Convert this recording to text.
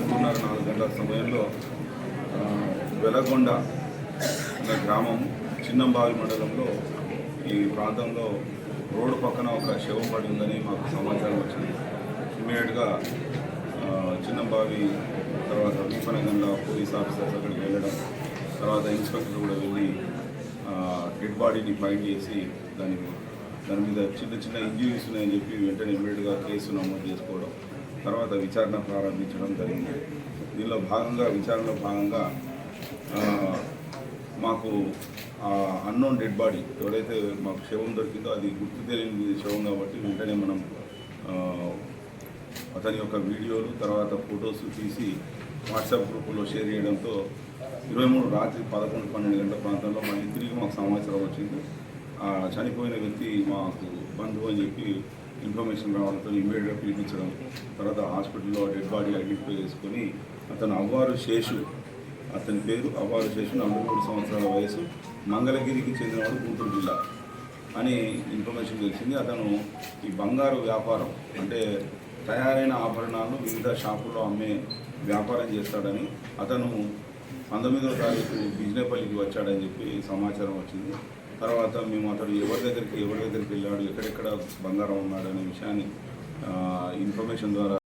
మూడున్నర నాలుగు గంటల సమయంలో వెలగొండ అనే గ్రామం చిన్నంబావి మండలంలో ఈ ప్రాంతంలో రోడ్డు పక్కన ఒక శవం పడి ఉందని మాకు సమాచారం వచ్చింది. ఇమీడియట్గా చిన్నంబావి తర్వాత వీపనగంలో పోలీస్ ఆఫీసర్స్ అక్కడికి వెళ్ళడం తర్వాత ఇన్స్పెక్టర్ కూడా వెళ్ళి డెడ్ బాడీని ఫైండ్ చేసి దాని దాని మీద చిన్న చిన్న ఇంజరీస్ ఉన్నాయని చెప్పి వెంటనే ఇమీడియట్గా కేసు నమోదు చేసుకోవడం తర్వాత విచారణ ప్రారంభించడం జరిగింది. దీనిలో భాగంగా విచారణలో భాగంగా మాకు అన్నోన్ డెడ్ బాడీ ఎవరైతే మాకు శవం దొరికిందో అది గుర్తు తెలియని శవం కాబట్టి వెంటనే మనం అతని యొక్క వీడియోలు తర్వాత ఫొటోస్ తీసి వాట్సాప్ గ్రూపులో షేర్ చేయడంతో ఇరవై మూడు రాత్రి పదకొండు పన్నెండు గంటల ప్రాంతంలో మళ్ళీ తిరిగి మాకు సమాచారం వచ్చింది ఆ చనిపోయిన వ్యక్తి మాకు బంధువు అని చెప్పి ఇన్ఫర్మేషన్ రావడంతో ఇమీడియట్గా పిలిపించడం తర్వాత హాస్పిటల్లో డెడ్ బాడీ ఐడెంటిఫై చేసుకొని అతను అవ్వారు శేషు అతని పేరు అవ్వారు శేషు నలభై మూడు సంవత్సరాల వయసు మంగళగిరికి చెందినవాడు గుంటూరు జిల్లా అని ఇన్ఫర్మేషన్ తెలిసింది. అతను ఈ బంగారు వ్యాపారం అంటే తయారైన ఆభరణాలను వివిధ షాపుల్లో అమ్మే వ్యాపారం చేస్తాడని అతను పంతొమ్మిదవ తారీఖు బిజినేపల్లికి వచ్చాడని చెప్పి సమాచారం వచ్చింది. తర్వాత మేము అతడు ఎవరి దగ్గరికి ఎవరి దగ్గరికి వెళ్ళాడు ఎక్కడెక్కడ బంగారం ఉన్నాడనే విషయాన్ని ఇన్ఫర్మేషన్ ద్వారా